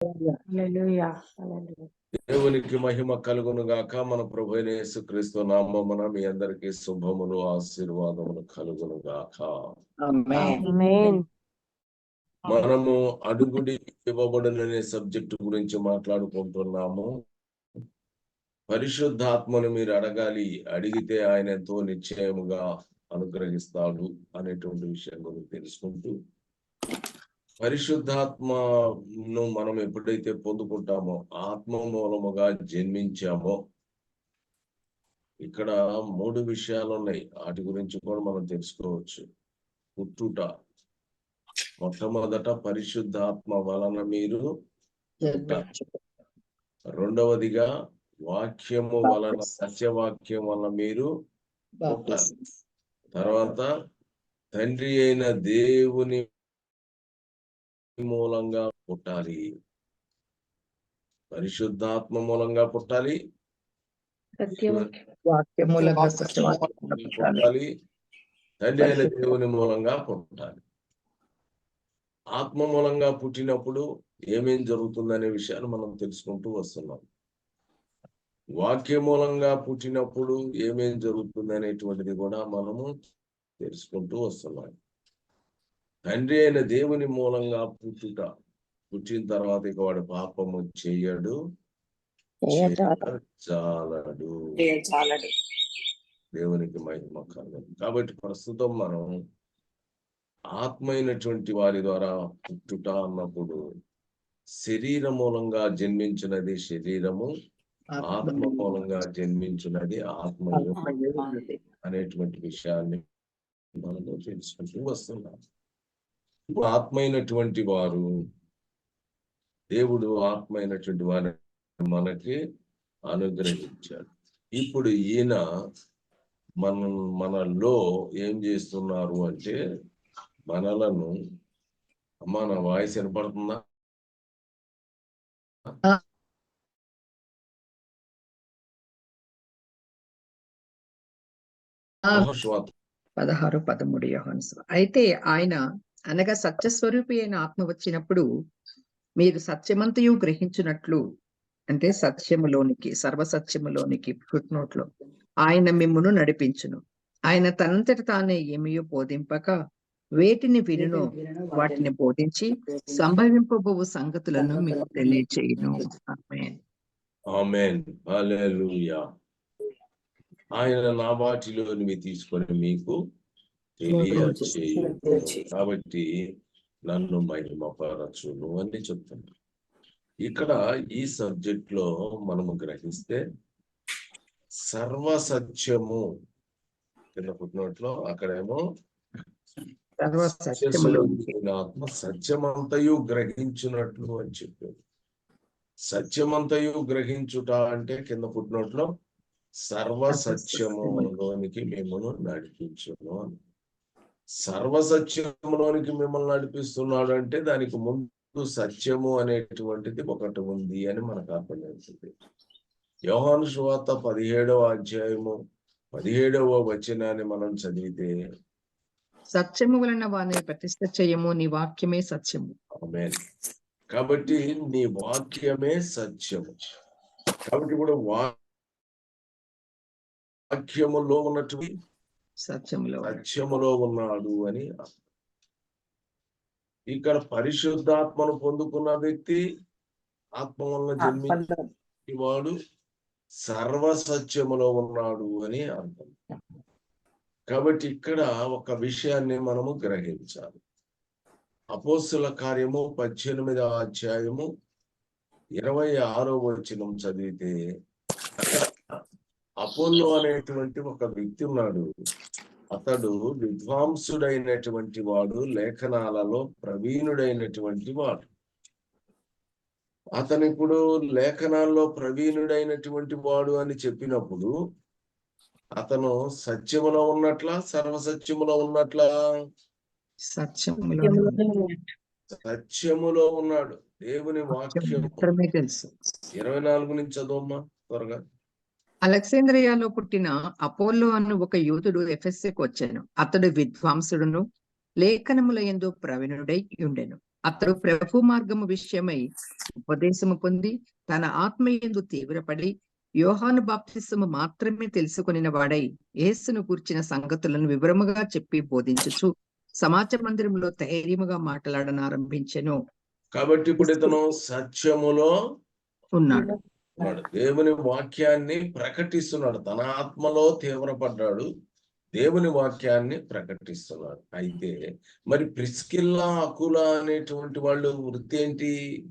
హల్లెలూయా హల్లెలూయా దేవునికి మహిమ కలుగును గాక మన ప్రభు యేసుక్రీస్తు నామమున మీ అందరికీ శుభములు ఆశీర్వాదములు కలుగును గాక ఆమేన్ మనము అడుగుడి ఇవ్వబడుననే సబ్జెక్టు గురించి మాట్లాడుకుంటున్నాము. పరిశుద్ధాత్మను మీరు అడగాలి అడిగితే ఆయన ఎంతో నిశ్చయముగా అనుగ్రహిస్తాడు అనేటువంటి విషయం గురించి తెలుసుకుంటూ పరిశుద్ధాత్మను మనం ఎప్పుడైతే పొందుకుంటామో ఆత్మ మూలముగా జన్మించామో ఇక్కడ మూడు విషయాలు ఉన్నాయి. వాటి గురించి కూడా మనం తెలుసుకోవచ్చు. పుట్టుట. మొట్టమొదట పరిశుద్ధాత్మ వలన మీరు రెండవదిగా వాక్యము వలన సత్యవాక్యం వలన మీరు తర్వాత తండ్రి అయిన దేవుని మూలంగా పుట్టాలి. పరిశుద్ధాత్మ మూలంగా పుట్టాలి. పుట్టాలి. తండ్రి అయిన దేవుని మూలంగా పుట్టాలి. ఆత్మ మూలంగా పుట్టినప్పుడు ఏమేం జరుగుతుందనే విషయాలు మనం తెలుసుకుంటూ వస్తున్నాం. వాక్య మూలంగా పుట్టినప్పుడు ఏమేం జరుగుతుంది అనేటువంటిది కూడా మనము తెలుసుకుంటూ వస్తున్నాం. తండ్రి అయిన దేవుని మూలంగా పుట్టుట. పుట్టిన తర్వాత ఇక వాడు పాపము చేయడు. చాలడు దేవునికి మహిమ కలుగును. కాబట్టి ప్రస్తుతం మనం ఆత్మ అయినటువంటి వారి ద్వారా పుట్టుట అన్నప్పుడు శరీర మూలంగా జన్మించినది శరీరము ఆత్మ మూలంగా జన్మించినది ఆత్మయు అనేటువంటి విషయాన్ని మనము తెలుసుకుంటూ వస్తున్నాం. ఇప్పుడు ఆత్మ అయినటువంటి వారు దేవుడు ఆత్మ అయినటువంటి వారిని మనకి అనుగ్రహించాడు. ఇప్పుడు ఈయన మన మనలో ఏం చేస్తున్నారు అంటే మనలను అమ్మా నా వాయిస్ వినపడుతుందా? మహోశ్వాత పదహారు పదమూడు యోహాన్స్ అయితే ఆయన అనగా సత్యస్వరూపి అయిన ఆత్మ వచ్చినప్పుడు మీరు సత్యమంతయు గ్రహించినట్లు అంటే సత్యములోనికి సర్వసత్యములోనికి ఫుట్నోట్లో ఆయన మిమ్మును నడిపించును. ఆయన తనంతట తానే ఏమియో బోధింపక వేటిని వినునో వాటిని బోధించి సంభవింపబోవు సంగతులను మీకు తెలియచేయను. ఆయన నా వాటిలోనివి తీసుకొని మీకు తెలియచేయు కాబట్టి నన్ను మహిమపరచును అని చెప్తున్నా. ఇక్కడ ఈ సబ్జెక్ట్లో మనము గ్రహిస్తే సర్వసత్యము. కింద పుట్టినట్లో అక్కడేమో ఆత్మ సత్యమంతయు గ్రహించున్నట్లు అని చెప్పారు సత్యమంతయు గ్రహించుట అంటే కింద పుట్టినట్లో సర్వసత్యములోనికి మిమ్మల్ని నడిపించును అని. సర్వసత్యములోనికి మిమ్మల్ని నడిపిస్తున్నాడు అంటే దానికి ముందు సత్యము అనేటువంటిది ఒకటి ఉంది అని మనకు అర్థమవుతుంది. యోహాను శువార్త పదిహేడవ అధ్యాయము పదిహేడవ వచనాన్ని మనం చదివితే సత్యము వలన వారిని ప్రతిష్ట చేయము నీ వాక్యమే సత్యము. కాబట్టి నీ వాక్యమే సత్యము. కాబట్టి ఇప్పుడు వా- వాక్యములో ఉన్నటువంటి సత్యములో సత్యములో ఉన్నాడు అని అర్థం. ఇక్కడ పరిశుద్ధాత్మను పొందుకున్న వ్యక్తి ఆత్మ వలన జన్మించి వాడు సర్వసత్యములో ఉన్నాడు అని అర్థం. కాబట్టి ఇక్కడ ఒక విషయాన్ని మనము గ్రహించాలి. అపోస్తుల కార్యము పద్దెనిమిదవ అధ్యాయము ఇరవై ఆరో వచనం చదివితే అపోలో అనేటువంటి ఒక వ్యక్తి ఉన్నాడు. అతడు విద్వాంసుడైనటువంటి వాడు లేఖనాలలో ప్రవీణుడైనటువంటి వాడు. అతను ఇప్పుడు లేఖనాల్లో ప్రవీణుడైనటువంటి వాడు అని చెప్పినప్పుడు అతను సత్యములో ఉన్నట్ల సర్వసత్యములో ఉన్నట్ల? సత్యములో సత్యములో ఉన్నాడు. దేవుని వాక్యం ఇరవై నాలుగు నుంచి చదవమ్మా త్వరగా? అలెగ్జాంద్రియాలో పుట్టిన అపోలో అను ఒక యూదుడు ఎఫెస్సెకు వచ్చాను. అతడు విద్వాంసుడును లేఖనముల యందు ప్రవీణుడై ఉండెను. అతడు ప్రభు మార్గము విషయమై ఉపదేశము పొంది తన ఆత్మయందు తీవ్రపడి యోహాను బాప్తిసము మాత్రమే తెలుసుకొనిన వాడై యేసును కూర్చిన సంగతులను వివరముగా చెప్పి బోధించుచు సమాజ మందిరంలో ధైర్యముగా మాట్లాడనారంభించెను. కాబట్టి ఇప్పుడు ఇతను సత్యములో ఉన్నాడు. ఉన్నాడు దేవుని వాక్యాన్ని ప్రకటిస్తున్నాడు. తన ఆత్మలో తీవ్రపడ్డాడు. దేవుని వాక్యాన్ని ప్రకటిస్తున్నాడు. అయితే మరి ప్రిస్కిల్లా అకుల అనేటువంటి వాళ్ళు వృత్తి ఏంటి?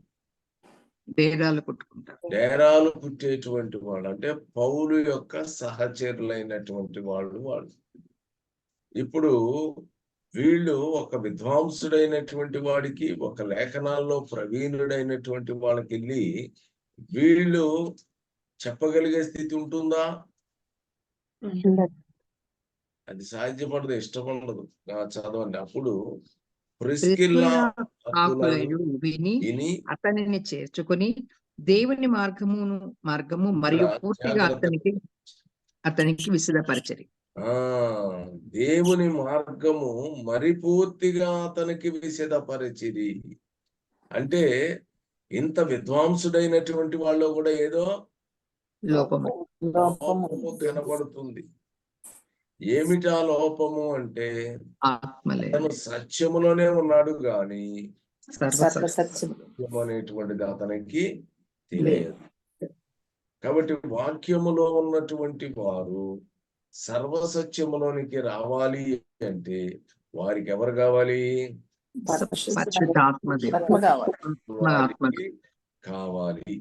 కొట్టుకుంటారు. డేరాలు పుట్టేటువంటి వాళ్ళు. అంటే పౌలు యొక్క సహచరులైనటువంటి వాళ్ళు వాళ్ళు. ఇప్పుడు వీళ్ళు ఒక విద్వాంసుడైనటువంటి వాడికి ఒక లేఖనాల్లో ప్రవీణుడైనటువంటి వాళ్ళకి వెళ్ళి వీళ్ళు చెప్పగలిగే స్థితి ఉంటుందా? అది సాధ్యపడదు ఇష్టపడదు. చదవండి. అప్పుడు విని అతనిని చేర్చుకొని దేవుని మార్గమును మార్గము మరియు పూర్తిగా. అతనికి అతనికి విశదపరచరి ఆ దేవుని మార్గము మరి పూర్తిగా అతనికి విశదపరిచిది అంటే ఇంత విద్వాంసుడైనటువంటి వాళ్ళు కూడా ఏదో లోపము. లోపము కనబడుతుంది ఏమిటా లోపము అంటే తను సత్యములోనే ఉన్నాడు గాని సత్యం అనేటువంటిది అతనికి తెలియదు. కాబట్టి వాక్యములో ఉన్నటువంటి వారు సర్వసత్యములోనికి రావాలి అంటే వారికి ఎవరు కావాలి? కావాలి.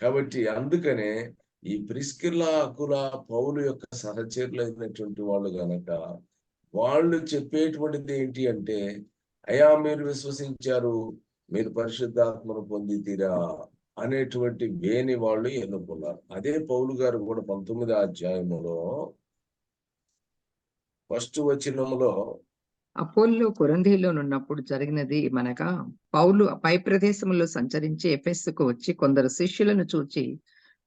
కాబట్టి అందుకనే ఈ ప్రిస్కిల్లా అకుల పౌలు యొక్క సహచరులైనటువంటి వాళ్ళు గనక వాళ్ళు చెప్పేటువంటిది ఏంటి అంటే అయా మీరు విశ్వసించారు మీరు పరిశుద్ధాత్మను పొందితీరా అనేటువంటి వేని వాళ్ళు ఎన్నుకున్నారు. అదే పౌలు గారు కూడా పంతొమ్మిది అధ్యాయములో ఫస్ట్ వచనములో అపోల్లో కొరంధీలో ఉన్నప్పుడు జరిగినది మనగా పౌలు పై ప్రదేశంలో సంచరించి ఎఫెస్సుకు వచ్చి కొందరు శిష్యులను చూచి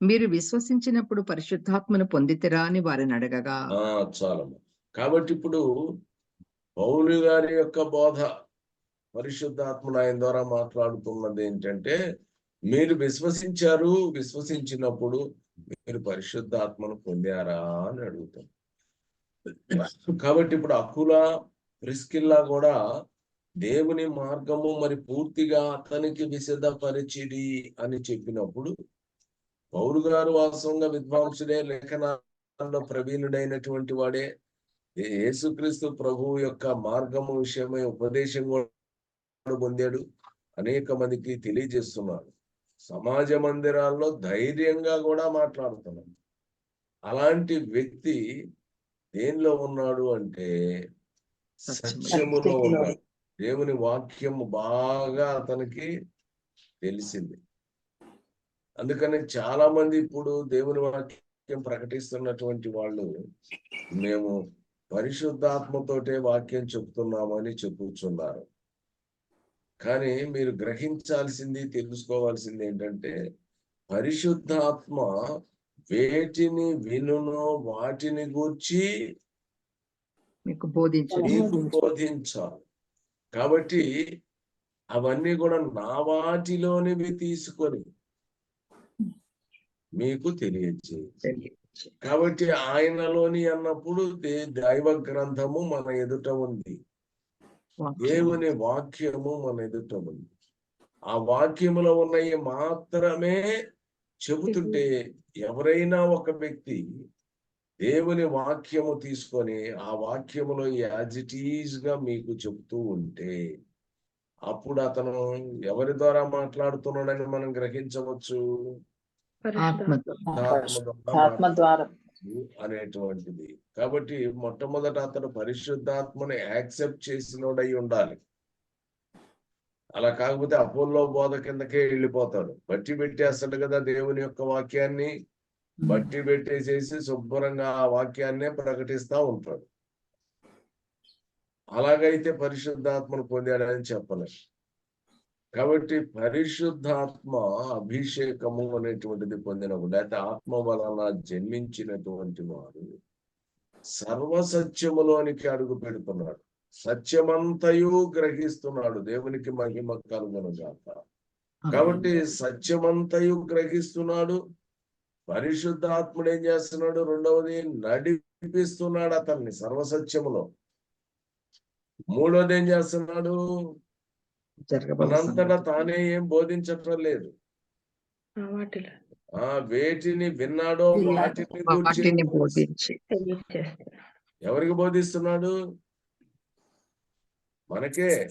మీరు విశ్వసించినప్పుడు పరిశుద్ధాత్మను పొందితిరా? అని వారిని అడగగా. ఆ కాబట్టి ఇప్పుడు పౌలు గారి యొక్క బోధ పరిశుద్ధాత్మను ఆయన ద్వారా మాట్లాడుతున్నది ఏంటంటే మీరు విశ్వసించారు విశ్వసించినప్పుడు మీరు పరిశుద్ధాత్మను పొందారా? అని అడుగుతాం. కాబట్టి ఇప్పుడు అకుల ప్రిస్కిల్లా కూడా దేవుని మార్గము మరి పూర్తిగా అతనికి విశదపరిచిడి అని చెప్పినప్పుడు పౌరు గారు వాస్తవంగా విద్వాంసుడే లేఖనాల్లో ప్రవీణుడైనటువంటి వాడే. యేసుక్రీస్తు ప్రభువు యొక్క మార్గము విషయమై ఉపదేశం కూడా పొందాడు. అనేక మందికి తెలియజేస్తున్నాడు. సమాజ మందిరాల్లో ధైర్యంగా కూడా మాట్లాడుతున్నాడు. అలాంటి వ్యక్తి దేనిలో ఉన్నాడు అంటే సత్యములో ఉన్నాడు దేవుని వాక్యము బాగా అతనికి తెలిసింది. అందుకని చాలా మంది ఇప్పుడు దేవుని వాక్యం ప్రకటిస్తున్నటువంటి వాళ్ళు మేము పరిశుద్ధాత్మతోటే వాక్యం చెప్తున్నామని చెప్పుచున్నారు. కానీ మీరు గ్రహించాల్సింది తెలుసుకోవాల్సింది ఏంటంటే పరిశుద్ధాత్మ వేటిని వినునో వాటిని గూర్చి మీకు బోధించు మీకు బోధించాలి. కాబట్టి అవన్నీ కూడా నా వాటిలోనివి తీసుకొని మీకు తెలియజేయి. కాబట్టి ఆయనలోని అన్నప్పుడు దైవ గ్రంథము మన ఎదుట ఉంది. దేవుని వాక్యము మన ఎదుట ఉంది. ఆ వాక్యములో ఉన్నవి మాత్రమే చెబుతుంటే ఎవరైనా ఒక వ్యక్తి దేవుని వాక్యము తీసుకొని ఆ వాక్యములో యాజ్ ఇట్గా మీకు చెబుతూ ఉంటే అప్పుడు అతను ఎవరి ద్వారా మాట్లాడుతున్నాడని మనం గ్రహించవచ్చు? ఆత్మతో ఆత్మ ద్వారా ఆత్మ ద్వారా అనేటువంటిది. కాబట్టి మొట్టమొదట అతను పరిశుద్ధాత్మని యాక్సెప్ట్ చేసినోడై ఉండాలి. అలా కాకపోతే అపోల్లో బోధ కిందకే వెళ్ళిపోతాడు. బట్టి పెట్టేస్తాడు కదా దేవుని యొక్క వాక్యాన్ని. బట్టి పెట్టేసేసి శుభ్రంగా ఆ వాక్యాన్నే ప్రకటిస్తా ఉంటాడు. అలాగైతే పరిశుద్ధాత్మను పొందాడని చెప్పలేదు కాబట్టి పరిశుద్ధాత్మ అభిషేకము అనేటువంటిది పొందినప్పుడు లేకపోతే ఆత్మ వలన జన్మించినటువంటి వాడు సర్వసత్యములోనికి అడుగు పెడుతున్నాడు. సత్యమంతయు గ్రహిస్తున్నాడు. దేవునికి మహిమ కలుగునుగాక కాబట్టి సత్యమంతయు గ్రహిస్తున్నాడు. పరిశుద్ధాత్ముడు ఏం చేస్తున్నాడు? రెండవది నడిపిస్తున్నాడు అతన్ని సర్వసత్యములో. మూడోది ఏం చేస్తున్నాడు? మనంతటా తానే ఏం బోధించటం లేదు. ఆ వాటిలో. ఆ వేటిని విన్నాడో వాటిని గూర్చి ఎవరికి బోధిస్తున్నాడు? మనకే.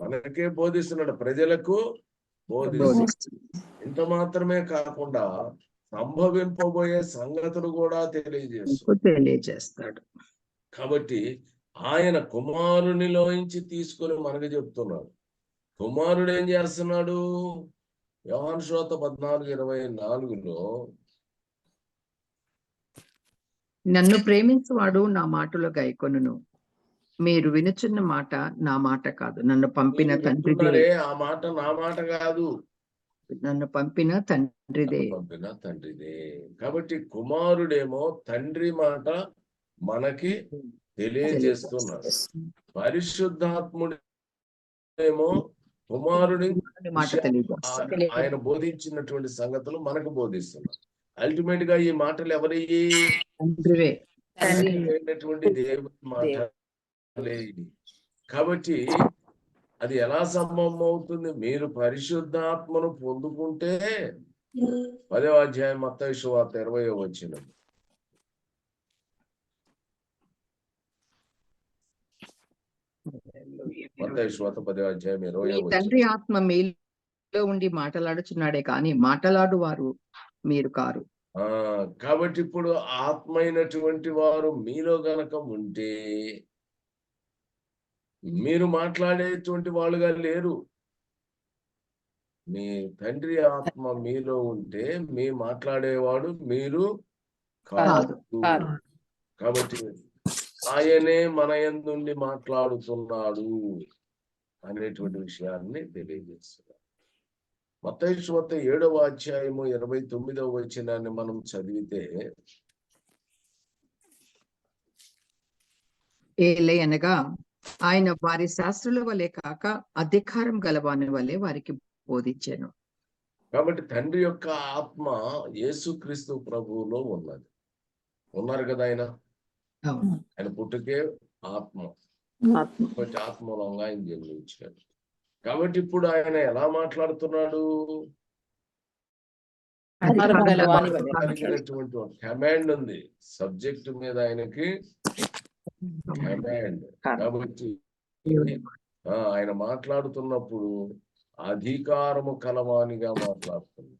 మనకే బోధిస్తున్నాడు. ప్రజలకు బోధిస్తుంది ఇంత మాత్రమే కాకుండా సంభవింపబోయే సంగతులు కూడా తెలియజేస్తుంది తెలియజేస్తాడు. కాబట్టి ఆయన కుమారునిలోంచి తీసుకొని మనకు చెప్తున్నాడు. కుమారుడు ఏం చేస్తున్నాడు? యోహాను శ్రోత పద్నాలుగు ఇరవై నాలుగులో నన్ను ప్రేమించువాడు నా మాటలు గైకొనును. మీరు వినుచున్న మాట నా మాట కాదు. నన్ను పంపిన తండ్రిదే. ఆ మాట నా మాట కాదు. నన్ను పంపిన తండ్రిదే. పంపిన తండ్రిదే. కాబట్టి కుమారుడేమో తండ్రి మాట మనకి తెలియజేస్తున్నాడు పరిశుద్ధాత్ముడేమో కుమారుడి మాట ఆయన బోధించినటువంటి సంగతులు మనకు బోధిస్తున్నారు. అల్టిమేట్గా ఈ మాటలు ఎవరి తండ్రివే. అయినటువంటి ఇది కాబట్టి అది ఎలా సంభవం అవుతుంది మీరు పరిశుద్ధాత్మను పొందుకుంటే పదవ అధ్యాయం మొత్తం వార్త ఇరవై వచ్చిన తండ్రి ఆత్మ మీలో ఉండి మాట్లాడుచున్నాడే కానీ మాట్లాడు వారు మీరు కారు. ఆ కాబట్టి ఇప్పుడు ఆత్మ అయినటువంటి వారు మీలో గనక ఉంటే మీరు మాట్లాడేటువంటి వాళ్ళుగా లేరు. మీ తండ్రి ఆత్మ మీలో ఉంటే మీ మాట్లాడేవాడు మీరు కాదు. కాబట్టి ఆయనే మన యందుండి మాట్లాడుతున్నాడు అనేటువంటి విషయాన్ని తెలియజేస్తున్నారు మత్తయి సువార్త ఏడవ అధ్యాయము ఇరవై తొమ్మిదవ వచనాన్ని మనం చదివితే ఏలే అనగా ఆయన వారి శాస్త్రుల వలె కాక అధికారం గలవాని వలె వారికి బోధించాను. కాబట్టి తండ్రి యొక్క ఆత్మ యేసుక్రీస్తు ప్రభువులో ఉన్నది. ఉన్నారు కదా ఆయన? ఆయన పుట్టుకే ఆత్మ. ఆత్మ. ఆయన జన్మించాడు. కాబట్టి ఇప్పుడు ఆయన ఎలా మాట్లాడుతున్నాడు? కమాండ్ ఉంది. సబ్జెక్ట్ మీద ఆయనకి కమాండ్ కాబట్టి ఆయన మాట్లాడుతున్నప్పుడు అధికారము కలవానిగా మాట్లాడుతుంది.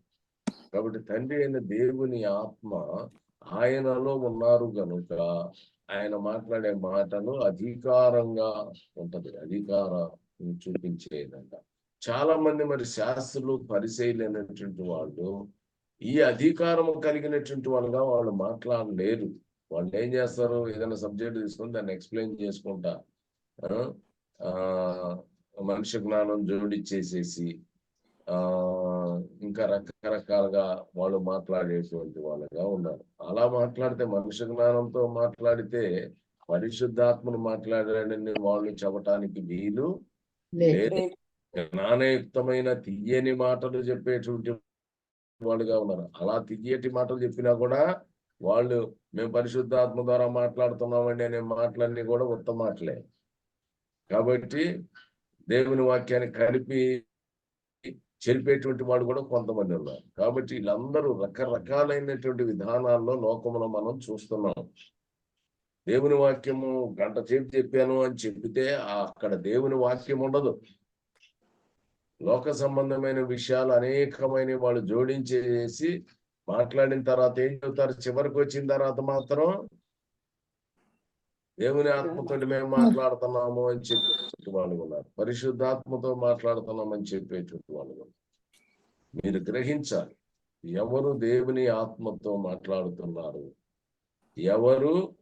కాబట్టి తండ్రి అయిన దేవుని ఆత్మ ఆయనలో ఉన్నారు గనుక ఆయన మాట్లాడే మాటలు అధికారంగా ఉంటది. అధికారం చూపించేదంట. చాలా మంది మరి శాస్త్రులు పరిశీలైనటువంటి వాళ్ళు ఈ అధికారం కలిగినటువంటి వాళ్ళుగా వాళ్ళు మాట్లాడలేరు. వాళ్ళు ఏం చేస్తారు? ఏదైనా సబ్జెక్ట్ తీసుకొని దాన్ని ఎక్స్ప్లెయిన్ చేసుకుంటా. మనిషి జ్ఞానం జోడిచ్చేసేసి ఆ ఇంకా రకరకాలుగా వాళ్ళు మాట్లాడేటువంటి వాళ్ళుగా ఉన్నారు. అలా మాట్లాడితే మనుష్య జ్ఞానంతో మాట్లాడితే పరిశుద్ధాత్మను మాట్లాడాడని వాళ్ళు చెప్పటానికి వీలు జ్ఞానయుక్తమైన తీయని మాటలు చెప్పేటువంటి వాళ్ళుగా ఉన్నారు. అలా తీయటి మాటలు చెప్పినా కూడా వాళ్ళు మేము పరిశుద్ధాత్మ ద్వారా మాట్లాడుతున్నామండి అనే మాటలన్నీ కూడా ఉత్తమ మాటలే. కాబట్టి దేవుని వాక్యాన్ని కలిపి చెరిపేటువంటి వాడు కూడా కొంతమంది ఉన్నారు. కాబట్టి వీళ్ళందరూ రకరకాలైనటువంటి విధానాల్లో లోకంలో మనం చూస్తున్నాం. దేవుని వాక్యము గంట చేపి చెప్పాను అని చెప్పితే అక్కడ దేవుని వాక్యం ఉండదు. లోక సంబంధమైన విషయాలు అనేకమైన వాళ్ళు జోడించేసి మాట్లాడిన తర్వాత ఏం చెబుతారు? చివరికి వచ్చిన తర్వాత మాత్రం దేవుని ఆత్మతో మేము మాట్లాడుతున్నాము అని చెప్పేటువంటి వాళ్ళు ఉన్నారు. పరిశుద్ధాత్మతో మాట్లాడుతున్నామని చెప్పేటువంటి వాళ్ళు ఉన్నారు. మీరు గ్రహించాలి ఎవరు దేవుని ఆత్మతో మాట్లాడుతున్నారు? ఎవరు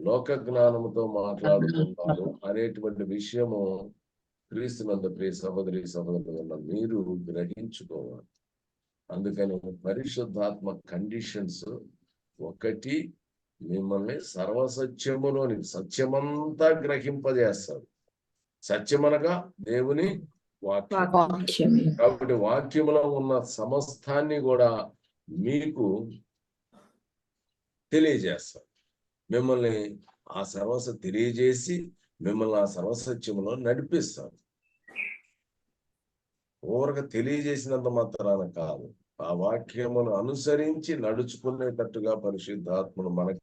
లోక జ్ఞానముతో మాట్లాడుతున్నారు? అనేటువంటి విషయము క్రీస్తునంద ప్రియ సహోదరి సహోదరుల మీరు గ్రహించుకోవాలి. అందుకని పరిశుద్ధాత్మ కండిషన్స్ ఒకటి మిమ్మల్ని సర్వసత్యములోని సత్యమంతా గ్రహింపజేస్తాడు. సత్యమనగా దేవుని వాక్యం. కాబట్టి వాక్యములో ఉన్న సమస్తాన్ని కూడా మీకు తెలియజేస్తాడు. మిమ్మల్ని ఆ సర్వస తెలియజేసి మిమ్మల్ని ఆ సర్వసత్యములో నడిపిస్తాడు. ఊరక తెలియజేసినంత మాత్రాన కాదు. ఆ వాక్యమును అనుసరించి నడుచుకునేటట్టుగా పరిశుద్ధాత్మను మనకి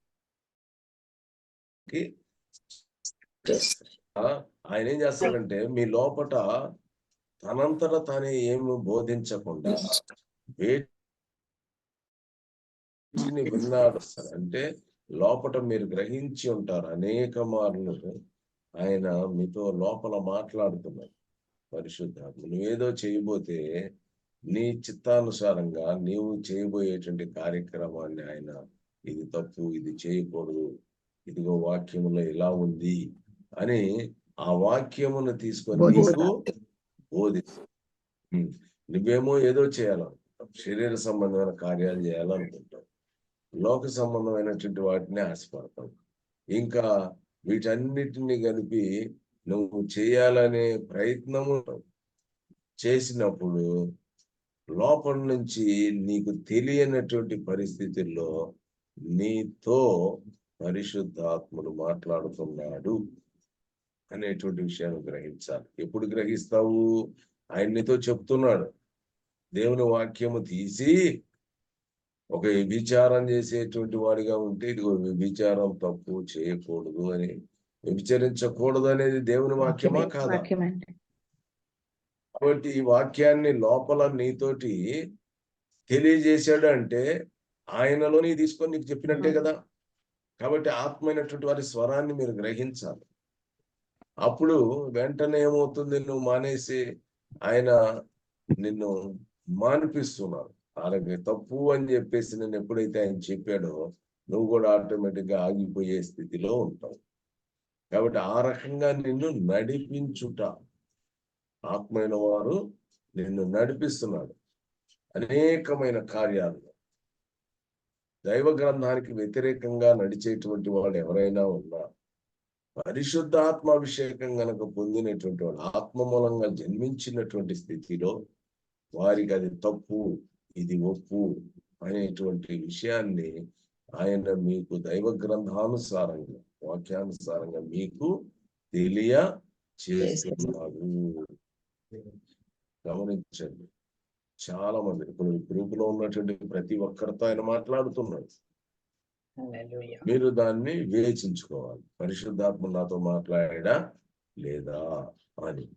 ఆయన ఏం చేస్తాడంటే మీ లోపట తనంతట తానే ఏమి బోధించకుండా వేటిని విన్నాడు అంటే లోపట మీరు గ్రహించి ఉంటారు అనేక మార్లు ఆయన మీతో లోపల మాట్లాడుతున్నారు. పరిశుద్ధాత్మ. నువ్వేదో చేయబోతే నీ చిత్తానుసారంగా నీవు చేయబోయేటువంటి కార్యక్రమాన్ని ఆయన ఇది తప్పు ఇది చేయకూడదు ఇదిగో వాక్యములో ఇలా ఉంది అని ఆ వాక్యమును తీసుకొని నీకు బోధిస్తాడు. బోధి ఉమ్. నువ్వేమో ఏదో చేయాలనుకుంటావు. శరీర సంబంధమైన కార్యాలు చేయాలనుకుంటావు. లోక సంబంధమైనటువంటి వాటిని ఆశపడతావు. ఇంకా వీటన్నిటిని కలిపి నువ్వు చేయాలనే ప్రయత్నము చేసినప్పుడు లోపల నుంచి నీకు తెలియనటువంటి పరిస్థితుల్లో నీతో పరిశుద్ధాత్ముడు మాట్లాడుతున్నాడు అనేటువంటి విషయాన్ని గ్రహించాలి. ఎప్పుడు గ్రహిస్తావు? ఆయన నీతో చెప్తున్నాడు. దేవుని వాక్యము తీసి ఒక విచారం చేసేటువంటి వాడిగా ఉంటే ఇదిగో విచారం తప్పు చేయకూడదు అని వ్యభిచరించకూడదు అనేది దేవుని వాక్యమా కాదా? కాబట్టి ఈ వాక్యాన్ని లోపల నీతోటి తెలియజేశాడు అంటే ఆయనలోని తీసుకొని నీకు చెప్పినట్టే కదా? కాబట్టి ఆత్మైనటువంటి వారి స్వరాన్ని మీరు గ్రహించాలి. అప్పుడు వెంటనే ఏమవుతుంది? నువ్వు మానేసి ఆయన నిన్ను మానిపిస్తున్నారు అలాగే తప్పు అని చెప్పేసి నేను ఎప్పుడైతే ఆయన చెప్పాడో నువ్వు కూడా ఆటోమేటిక్గా ఆగిపోయే స్థితిలో ఉంటావు. కాబట్టి ఆ రకంగా నిన్ను నడిపించుట. ఆత్మైన వారు నిన్ను నడిపిస్తున్నాడు. అనేకమైన కార్యాలు. దైవ గ్రంథానికి వ్యతిరేకంగా నడిచేటువంటి వాళ్ళు ఎవరైనా ఉన్నా పరిశుద్ధ ఆత్మాభిషేకం గనక పొందినటువంటి వాడు ఆత్మ మూలంగా జన్మించినటువంటి స్థితిలో వారికి అది తప్పు ఇది ఒప్పు అనేటువంటి విషయాన్ని ఆయన మీకు దైవ గ్రంథానుసారంగా వాక్యానుసారంగా మీకు తెలియ చేస్తున్నాడు గమనించండి. చాలా మంది ఇప్పుడు గ్రూప్లో ఉన్నటువంటి ప్రతి ఒక్కరితో ఆయన మాట్లాడుతున్నాడు. మీరు దాన్ని వివేచించుకోవాలి. పరిశుద్ధాత్మ నాతో మాట్లాడా? లేదా? అని.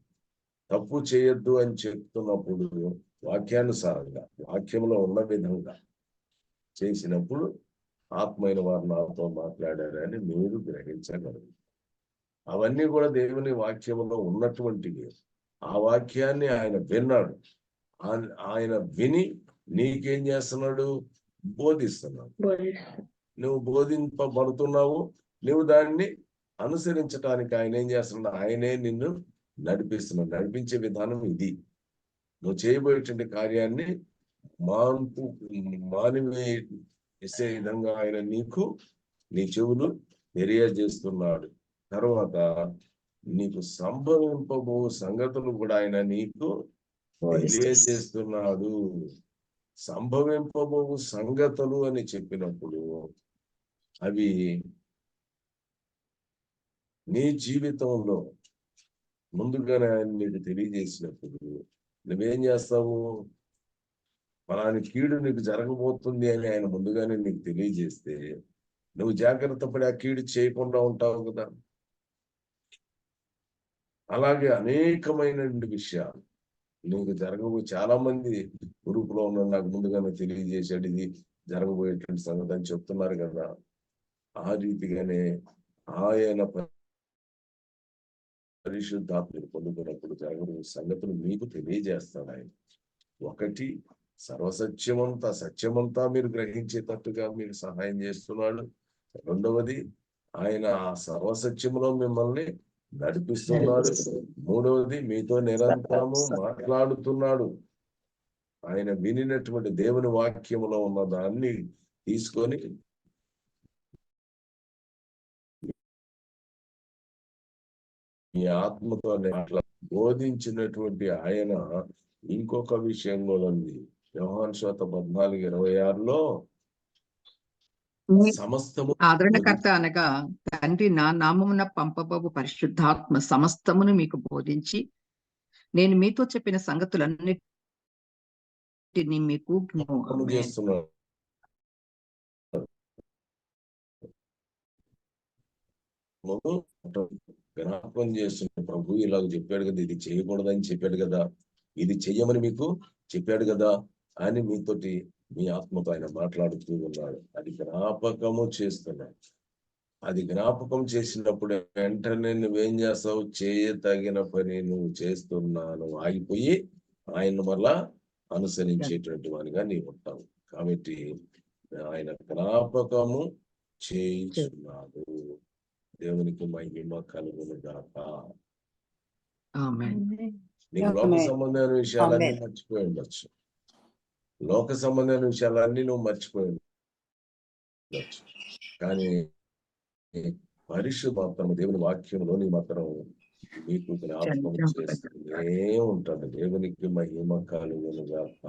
తప్పు చేయొద్దు అని చెప్తున్నప్పుడు వాక్యానుసారంగా వాక్యంలో ఉన్న విధంగా చేసినప్పుడు ఆత్మైన వారు నాతో మాట్లాడారని మీరు గ్రహించగలరు. అవన్నీ కూడా దేవుని వాక్యంలో ఉన్నటువంటివి. ఆ వాక్యాన్ని ఆయన విన్నాడు. ఆయన విని నీకేం చేస్తున్నాడు? బోధిస్తున్నాడు. నువ్వు బోధింపబడుతున్నావు. నువ్వు దాన్ని అనుసరించడానికి ఆయన ఏం చేస్తున్నాడు? ఆయనే నిన్ను నడిపిస్తున్నాడు. నడిపించే విధానం ఇది. నువ్వు చేయబోయేటువంటి కార్యాన్ని మాన్పు మానివేసే విధంగా ఆయన నీకు నీ చెవులు తెలియజేస్తున్నాడు తర్వాత నీకు సంభవింపబో సంగతులు కూడా ఆయన నీకు తెలియజేస్తున్నాడు. సంభవింపబో సంగతులు అని చెప్పినప్పుడు అవి నీ జీవితంలో ముందుగానే ఆయన నీకు తెలియజేసినప్పుడు నువ్వేం చేస్తావు? ఫలాని కీడు నీకు జరగబోతుంది అని ఆయన ముందుగానే నీకు తెలియజేస్తే నువ్వు జాగ్రత్త పడి ఆ కీడు చేయకుండా ఉంటావు కదా. అలాగే అనేకమైన విషయాలు నీకు జరగబో చాలా మంది గ్రూప్లో ఉన్న నాకు ముందుగానే తెలియజేశాడు ఇది జరగబోయేటువంటి సంగతి అని చెప్తున్నారు కదా. ఆ రీతిగానే ఆయన ప- పొందుకున్నప్పుడు జరగబోయే సంగతులు మీకు తెలియజేస్తాడు ఆయన. ఒకటి సర్వసత్యమంతా సత్యమంతా మీరు గ్రహించేటట్టుగా మీకు సహాయం చేస్తున్నాడు. రెండవది ఆయన ఆ సర్వసత్యంలో మిమ్మల్ని నడిపిస్తున్నాడు. మూడవది మీతో నిరంతరము మాట్లాడుతున్నాడు. ఆయన వినినటువంటి దేవుని వాక్యములో ఉన్న దాన్ని తీసుకొని మీ ఆత్మతో బోధించినటువంటి ఆయన ఇంకొక విషయం కూడా ఉంది. యోహాన్ శోత పద్నాలుగు ఇరవై ఆరులో సమస్తము ఆదరణకర్త అనగా తండ్రి నా నామమున పంపబోవు పరిశుద్ధాత్మ సమస్తమును మీకు బోధించి నేను మీతో చెప్పిన సంగతులన్నిటిని మీకు జ్ఞాపకం చేస్తున్న ప్రభు ఇలాగ చెప్పాడు కదా ఇది చేయకూడదని చెప్పాడు కదా ఇది చెయ్యమని మీకు చెప్పాడు కదా అని మీతోటి మీ ఆత్మతో ఆయన మాట్లాడుతూ ఉన్నాడు. అది జ్ఞాపకము చేస్తున్నాడు అది జ్ఞాపకం చేసినప్పుడు వెంటనే నువ్వేం చేస్తావు? చేయ తగిన పని నువ్వు చేస్తున్నాను. ఆగిపోయి ఆయన వల్ల అనుసరించేటువంటి వానిగా నీవు ఉంటావు. కాబట్టి ఆయన జ్ఞాపకము చేయించున్నాడు దేవునికి మహిమ కలుగును గాక. ఆమేన్. నీకు లోక. సంబంధమైన విషయాలన్నీ. మర్చిపోయి ఉండొచ్చు. లోక సంబంధమైన విషయాలన్నీ నువ్వు మర్చిపోయి ఉండొచ్చు కానీ పరిశుద్ధ మాత్రం దేవుని వాక్యంలో నీ మాత్రం నీకు జ్ఞాపకం చేస్తూనే ఉంటాడు. దేవునికి మహిమ కలుగును గాక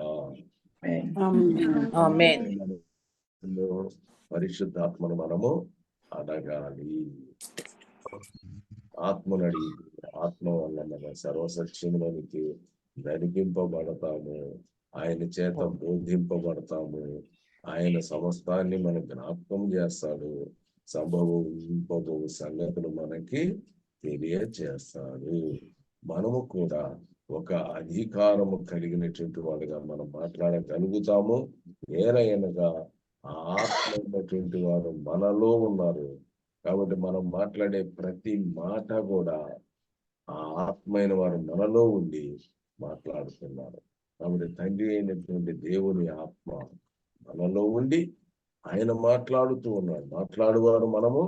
ఆమేన్ పరిశుద్ధాత్మను మనము అడగాలి. ఆత్మను అడిగి ఆత్మ వల్ల మన సర్వసత్యంలోనికి నడిపింపబడతాము. ఆయన చేత బోధింపబడతాము. ఆయన సమస్తాన్ని మన జ్ఞాపకం చేస్తాడు. సంభవింపబో సంగతులు మనకి తెలియజేస్తాడు. మనము కూడా ఒక అధికారము కలిగినటువంటి వాడుగా మనం మాట్లాడగలుగుతాము. ఏలయనగా ఆ ఆత్మ ఉన్నటువంటి వారు మనలో ఉన్నారు. కాబట్టి మనం మాట్లాడే ప్రతి మాట కూడా ఆ ఆత్మైన వారు మనలో ఉండి మాట్లాడుతున్నారు. కాబట్టి తండ్రి అయినటువంటి దేవుని ఆత్మ మనలో ఉండి ఆయన మాట్లాడుతూ ఉన్నాడు. మాట్లాడువారు మనము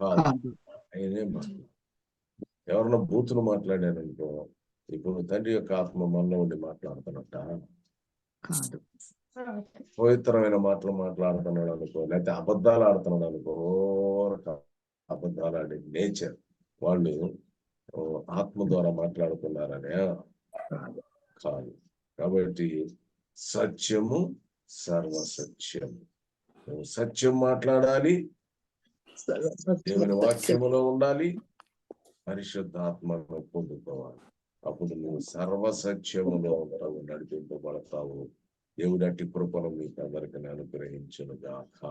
కాదు. ఆయనే మాట్లాడు ఎవరన్నా బూతులు మాట్లాడారనుకో ఇప్పుడు తండ్రి యొక్క ఆత్మ మనలో ఉండి మాట్లాడుతున్నట్ట? పవిత్రమైన మాటలు మాట్లాడుతున్నాడు అనుకో లేకపోతే అబద్ధాలు ఆడుతున్నాడు అనుకో ఓరక అబద్ధాలు ఆడే నేచర్ వాళ్ళు ఆత్మ ద్వారా మాట్లాడుతున్నారనే కాదు. కాబట్టి సత్యము సర్వసత్యము. నువ్వు సత్యం మాట్లాడాలి. దేవుని వాక్యములో ఉండాలి. పరిశుద్ధాత్మను పొందుకోవాలి. అప్పుడు నువ్వు సర్వసత్యములో ఉంటావు నడిపింపబడతావు. దేవుడు అట్టి కృపను మీకు అందరికీ అనుగ్రహించును గాక